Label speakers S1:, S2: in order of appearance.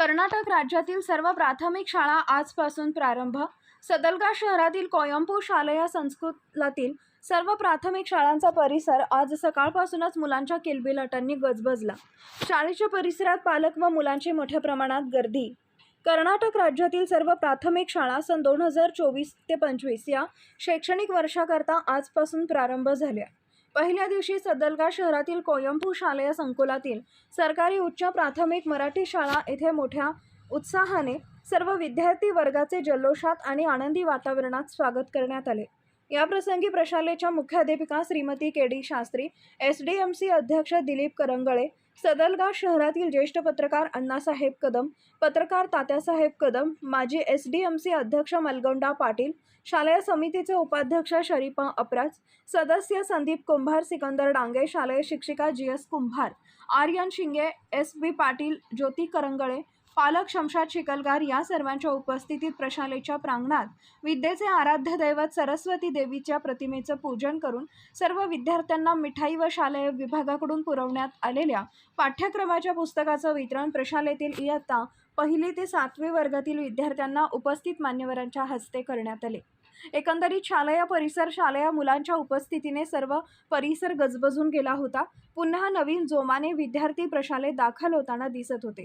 S1: कर्नाटक राज्यातील सर्व प्राथमिक शाळा आजपासून प्रारंभ. सदलगा शहरातील कोयंपू शालेय संस्कृतातील सर्व प्राथमिक शाळांचा परिसर आज सकाळपासूनच मुलांच्या किलबिलाटांनी गजबजला. शाळेच्या परिसरात पालक व मुलांची मोठ्या प्रमाणात गर्दी. कर्नाटक राज्यातील सर्व प्राथमिक शाळा सन दोन हजार चोवीस ते पंचवीस या शैक्षणिक वर्षाकरता आजपासून प्रारंभ झाल्या. पहिल्या दिवशी सदलगा शहरातील कोयंपू शालेय संकुलातील सरकारी उच्च प्राथमिक मराठी शाळा येथे मोठ्या उत्साहाने सर्व विद्यार्थी वर्गाचे जल्लोषात आणि आनंदी वातावरणात स्वागत करण्यात आले. याप्रसंगी प्रशालेच्या मुख्याध्यापिका Shrimati K D Shastri S D M C अध्यक्ष दिलीप करंगळे सदलगाव शहरातील ज्येष्ठ पत्रकार अण्णासाहेब कदम पत्रकार तात्यासाहेब कदम माजी एस डी एम सी अध्यक्ष मलगोंडा पाटील शालेय समितीचे उपाध्यक्ष शरीफा अपराज सदस्य संदीप कुंभार सिकंदर डांगे शालेय शिक्षिका जी एस कुंभार आर्यन शिंगे एस बी पाटील ज्योती करंगळे पालक शमशाद शिकलगार या सर्वांच्या उपस्थितीत प्रशालेच्या प्रांगणात विद्येचे आराध्य दैवत सरस्वती देवीच्या प्रतिमेचं पूजन करून सर्व विद्यार्थ्यांना मिठाई व शालेय विभागाकडून पुरवण्यात आलेल्या पाठ्यक्रमाच्या पुस्तकाचं वितरण प्रशालेतील इयत्ता पहिली ते सातवी वर्गातील विद्यार्थ्यांना उपस्थित मान्यवरांच्या हस्ते करण्यात आले. एकंदरीत शालेय परिसर शालेय मुलांच्या उपस्थितीने सर्व परिसर गजबजून गेला होता. पुन्हा नवीन जोमाने विद्यार्थी प्रशालेत दाखल होताना दिसत होते.